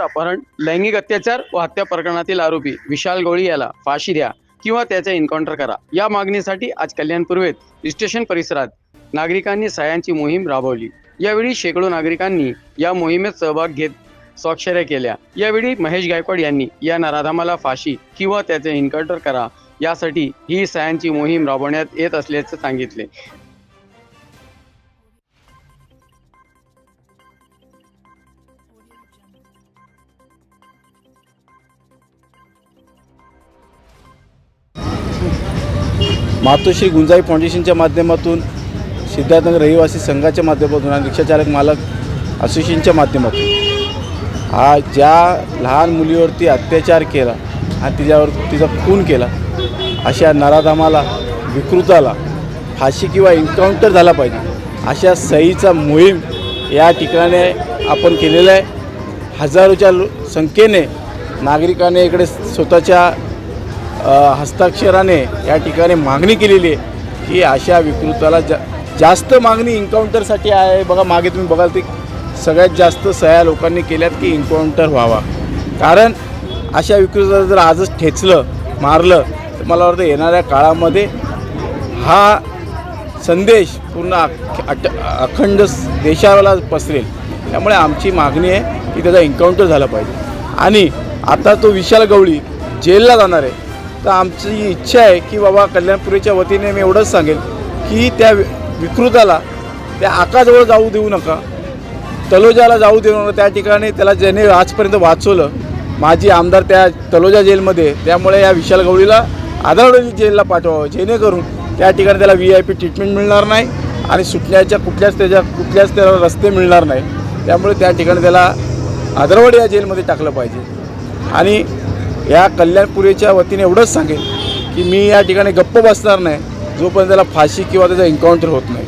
अपहरण लैंगिक अत्याचार व हत्या प्रकरणातील आरोपी विशाल गोळी याला फाशी द्या किंवा त्याचा एन्काउंटर करा. या मागणीसाठी आज कल्याण पूर्वेत स्टेशन परिसरात नागरिकांनी सह्यांची मोहीम राबवली. यावेळी शेकडो नागरिकांनी या मोहिमेत सहभाग घेत स्वाक्षऱ्या केल्या. यावेळी महेश गायकवाड यांनी या नराधामाला फाशी किंवा त्याचे एन्काउंटर करा यासाठी ही सह्यांची मोहीम राबवण्यात येत असल्याचे सांगितले. मातोश्री गुंजाई फाउंडेशनच्या माध्यमातून सिद्धार्थनगर रहिवासी संघाच्या माध्यमातून आणि रिक्षाचालक मालक असोसिएशनच्या माध्यमातून. हा ज्या लहान मुलीवरती अत्याचार केला आणि तिच्यावर तिचा खून केला अशा नराधामाला विकृताला फाशी किंवा एन्काउंटर झाला पाहिजे. अशा सहीचा मोहीम या ठिकाणी आपण केलेला आहे. हजारोच्या संख्येने नागरिकाने इकडे स्वतःच्या हस्ताक्षराने या ठिकाणी मागणी केलेली आहे की अशा विकृताला जा जास्त मागणी इन्काउंटरसाठी आहे. बघा मागे तुम्ही बघाल ती सगळ्यात जास्त सह्या लोकांनी केल्यात की इन्काउंटर व्हावा. कारण अशा विकृताला जर आजच ठेचलं मारलं तर मला वाटतं येणाऱ्या काळामध्ये हा संदेश पूर्ण अख अट अखंड देशाला पसरेल. त्यामुळे आमची मागणी आहे की त्याचा एन्काउंटर झाला पाहिजे. आणि आता तो विशाल गवळी जेलला जाणार आहे. तर आमची इच्छा आहे की बाबा कल्याणपुरीच्या वतीने मी एवढंच सांगेल की त्या विकृताला त्या आकाजवळ जाऊ देऊ नका. तलोजाला जाऊ देऊ नका. त्या ठिकाणी त्याला ज्याने आजपर्यंत वाचवलं माजी आमदार त्या तलोजा जेलमध्ये त्यामुळे या विशाल गवळीला आदरवडी जेलला पाठवावं. जेणेकरून त्या ठिकाणी त्याला व्ही आय पी ट्रीटमेंट मिळणार नाही आणि सुटण्याच्या कुठल्याच त्याच्या कुठल्याच त्याला रस्ते मिळणार नाही. त्यामुळे त्या ठिकाणी त्याला आदरवाडी या जेलमध्ये टाकलं पाहिजे. आणि या कल्याणपुरीच्या वतीने एवढंच सांगेन की मी या ठिकाणी गप्प बसणार नाही जोपर्यंत त्याला फाशी किंवा त्याचा एन्काउंटर होत नाही.